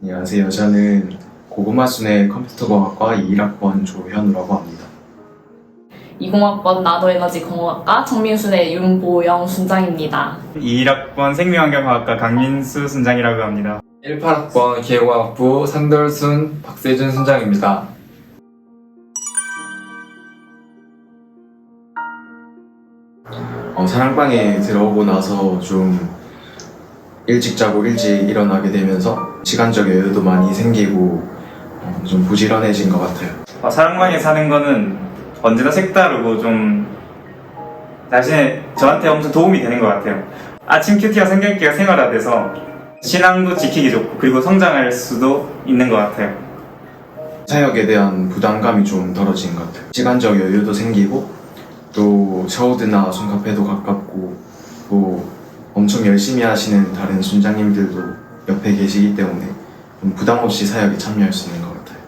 안녕하세요. 저는 고구마순의 컴퓨터공학과 21학번 조현우라고 합니다. 20학번 나도에너지 공학과 정민순의 윤보영 순장입니다. 21학번 생명환경과학과 강민수 순장이라고 합니다. 18학번 기계공학부 산돌순 박세준 순장입니다. 어, 사랑방에 들어오고 나서 좀 일찍 자고 일찍 일어나게 되면서 시간적 여유도 많이 생기고 어, 좀 부지런해진 것 같아요. 어, 사랑방에 사는 거는 언제나 색다르고 좀 나중에 저한테 엄청 도움이 되는 것 같아요. 아침 큐티와 성경기가 생활화돼서 신앙도 지키기 좋고 그리고 성장할 수도 있는 것 같아요. 사역에 대한 부담감이 좀 덜어진 것 같아요. 시간적 여유도 생기고 또 샤우드나 손카페도 가깝고 또 엄청 열심히 하시는 다른 순장님들도 옆에 계시기 때문에 좀 부담 없이 사역에 참여할 수 있는 것 같아요.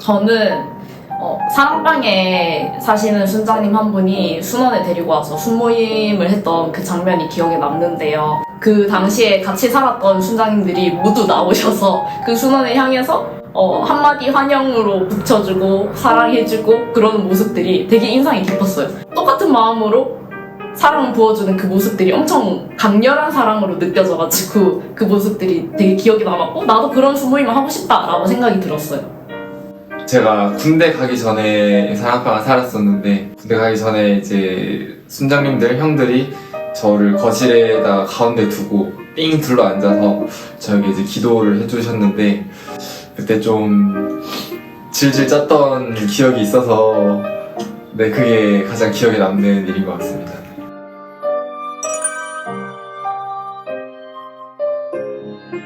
저는 어, 사랑방에 사시는 순장님 한 분이 순원에 데리고 와서 순모임을 했던 그 장면이 기억에 남는데요. 그 당시에 같이 살았던 순장님들이 모두 나오셔서 그 순원을 향해서 어, 한마디 환영으로 붙여주고 사랑해주고 그러는 모습들이 되게 인상이 깊었어요. 똑같은 마음으로 사랑 부어주는 그 모습들이 엄청 강렬한 사랑으로 느껴져가지고 그 모습들이 되게 기억에 남았고 나도 그런 순모임을 하고 싶다라고 생각이 들었어요. 제가 군대 가기 전에 사랑방을 살았었는데 군대 가기 전에 이제 순장님들 형들이 저를 거실에다 가운데 두고 삥 둘러 앉아서 저에게 이제 기도를 해주셨는데 그때 좀 질질 짰던 기억이 있어서 네 그게 가장 기억에 남는 일인 것 같습니다.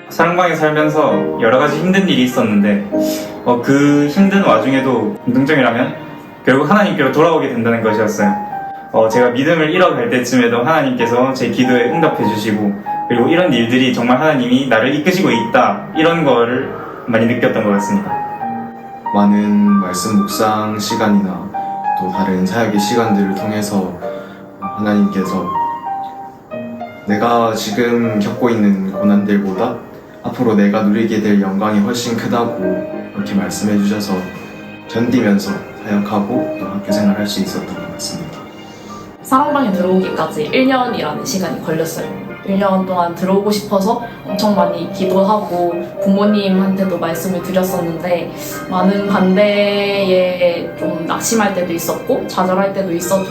사랑방에 살면서 여러 가지 힘든 일이 있었는데 어, 그 힘든 와중에도 긍정적이라면 결국 하나님께로 돌아오게 된다는 것이었어요. 어, 제가 믿음을 잃어갈 때쯤에도 하나님께서 제 기도에 응답해 주시고 그리고 이런 일들이 정말 하나님이 나를 이끄시고 있다 이런 거를 많이 느꼈던 것 같습니다. 많은 말씀 묵상 시간이나 또 다른 사역의 시간들을 통해서 하나님께서 내가 지금 겪고 있는 고난들보다 앞으로 내가 누리게 될 영광이 훨씬 크다고 이렇게 말씀해 주셔서 견디면서 사역하고 또 학교 생활할 수 있었던 것 같습니다. 사랑방에 들어오기까지 1년이라는 시간이 걸렸어요. 1년 동안 들어오고 싶어서 엄청 많이 기도하고 부모님한테도 말씀을 드렸었는데 많은 반대에 좀 낙심할 때도 있었고 좌절할 때도 있었고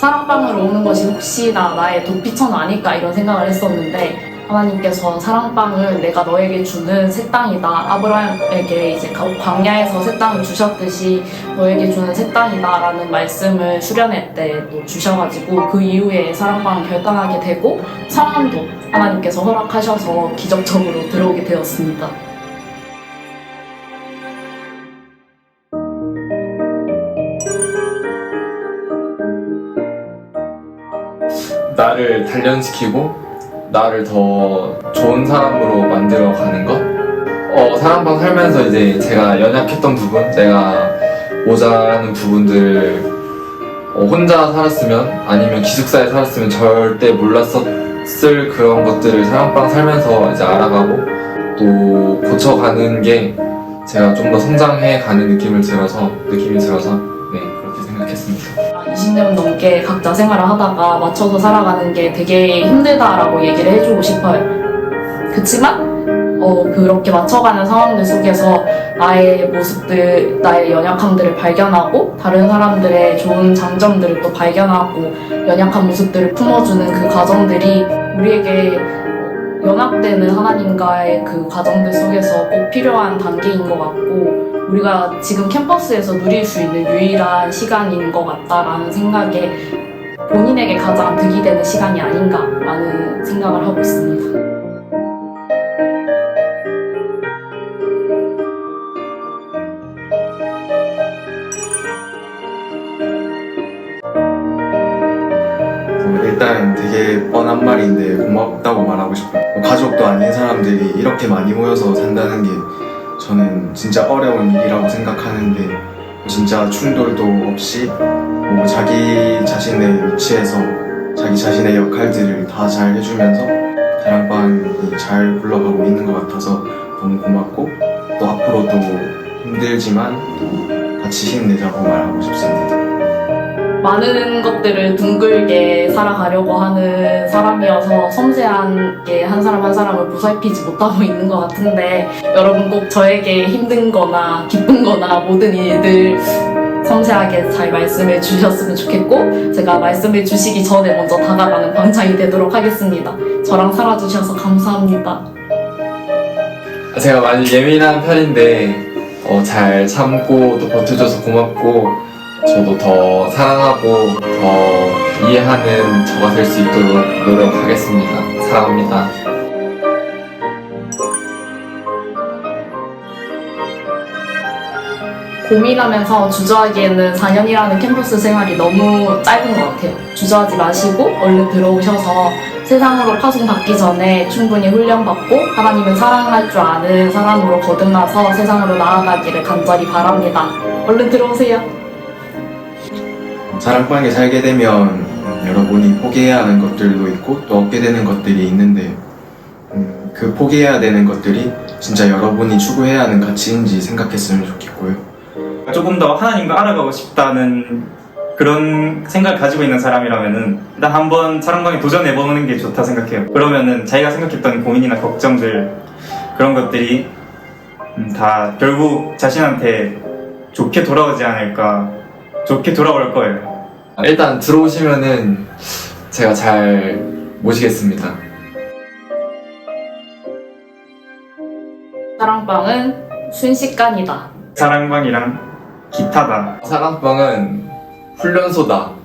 사랑방으로 오는 것이 혹시나 나의 도피처는 아닐까 이런 생각을 했었는데 하나님께서 사랑방을 내가 너에게 주는 새 땅이다. 아브라함에게 이제 광야에서 새 땅을 주셨듯이 너에게 주는 새 땅이다라는 말씀을 수련회 때도 주셔가지고 그 이후에 사랑방을 결단하게 되고 상황도 하나님께서 허락하셔서 기적적으로 들어오게 되었습니다. 나를 단련시키고 나를 더 좋은 사람으로 만들어 가는 것. 어, 사랑방 살면서 이제 제가 연약했던 부분, 내가 모자라는 부분들 어, 혼자 살았으면 아니면 기숙사에 살았으면 절대 몰랐었을 그런 것들을 사랑방 살면서 이제 알아가고 또 고쳐가는 게 제가 좀 더 성장해 가는 느낌을 들어서 느낌이 들어서 네 그렇게 생각했습니다. 20년 넘게 각자 생활을 하다가 맞춰서 살아가는 게 되게 힘들다라고 얘기를 해주고 싶어요. 그치만 어, 그렇게 맞춰가는 상황들 속에서 나의 모습들, 나의 연약함들을 발견하고 다른 사람들의 좋은 장점들을 또 발견하고 연약한 모습들을 품어주는 그 과정들이 우리에게 연합되는 하나님과의 그 과정들 속에서 꼭 필요한 단계인 것 같고 우리가 지금 캠퍼스에서 누릴 수 있는 유일한 시간인 것 같다라는 생각에 본인에게 가장 득이 되는 시간이 아닌가라는 생각을 하고 있습니다. 어, 일단 되게 뻔한 말인데 고맙다고 말하고 싶어요. 어, 가족도 아닌 사람들이 이렇게 많이 모여서 산다는 게 저는 진짜 어려운 일이라고 생각하는데 진짜 충돌도 없이 뭐 자기 자신의 위치에서 자기 자신의 역할들을 다 잘 해주면서 사랑방이 잘 굴러가고 있는 것 같아서 너무 고맙고 또 앞으로도 힘들지만 또 같이 힘내자고 말하고 싶습니다. 많은 것들을 둥글게 살아가려고 하는 사람이어서 섬세하게 한 사람 한 사람을 보살피지 못하고 있는 것 같은데 여러분 꼭 저에게 힘든 거나 기쁜 거나 모든 일들 섬세하게 잘 말씀해 주셨으면 좋겠고 제가 말씀해 주시기 전에 먼저 다가가는 방장이 되도록 하겠습니다. 저랑 살아주셔서 감사합니다. 제가 많이 예민한 편인데 어, 잘 참고 또 버텨줘서 고맙고 저도 더 사랑하고 더 이해하는 저가 될 수 있도록 노력하겠습니다. 사랑합니다. 고민하면서 주저하기에는 4년이라는 캠퍼스 생활이 너무 짧은 것 같아요. 주저하지 마시고 얼른 들어오셔서 세상으로 파송받기 전에 충분히 훈련받고 하나님을 사랑할 줄 아는 사람으로 거듭나서 세상으로 나아가기를 간절히 바랍니다. 얼른 들어오세요. 사랑방에 살게 되면 여러분이 포기해야 하는 것들도 있고 또 얻게 되는 것들이 있는데 음, 그 포기해야 되는 것들이 진짜 여러분이 추구해야 하는 가치인지 생각했으면 좋겠고요. 조금 더 하나님과 알아가고 싶다는 그런 생각을 가지고 있는 사람이라면은 일단 한번 사랑방에 도전해보는 게 좋다 생각해요. 그러면은 자기가 생각했던 고민이나 걱정들 그런 것들이 음, 다 결국 자신한테 좋게 돌아오지 않을까 좋게 돌아올 거예요. 일단 들어오시면은 제가 잘 모시겠습니다. 사랑방은 순식간이다. 사랑방이랑 기타다. 사랑방은 훈련소다.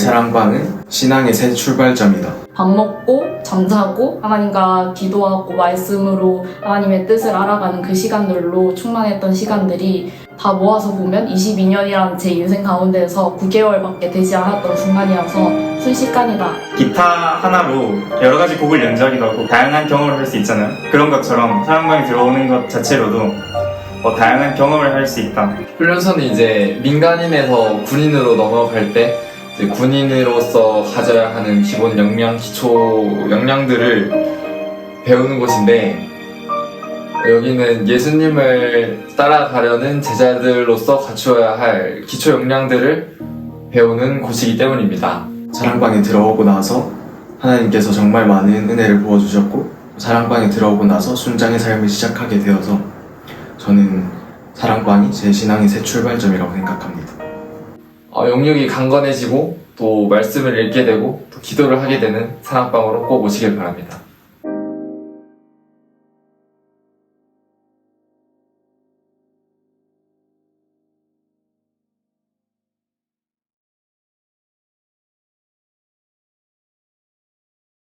사랑방은 신앙의 새 출발점이다. 밥 먹고 잠자고 하나님과 기도하고 말씀으로 하나님의 뜻을 알아가는 그 시간들로 충만했던 시간들이 다 모아서 보면 22년이라는 제 인생 가운데서 9개월밖에 되지 않았던 순간이어서 순식간이다. 기타 하나로 여러 가지 곡을 연주하기도 하고 다양한 경험을 할 수 있잖아요. 그런 것처럼 사랑방에 들어오는 것 자체로도 어, 다양한 경험을 할 수 있다. 훈련소는 이제 민간인에서 군인으로 넘어갈 때 군인으로서 가져야 하는 기본 역량, 기초 역량들을 배우는 곳인데 여기는 예수님을 따라가려는 제자들로서 갖추어야 할 기초 역량들을 배우는 곳이기 때문입니다. 사랑방에 들어오고 나서 하나님께서 정말 많은 은혜를 부어주셨고 사랑방에 들어오고 나서 순장의 삶을 시작하게 되어서 저는 사랑방이 제 신앙의 새 출발점이라고 생각합니다. 어, 영역이 강건해지고 또 말씀을 읽게 되고 또 기도를 하게 되는 사랑방으로 꼭 오시길 바랍니다.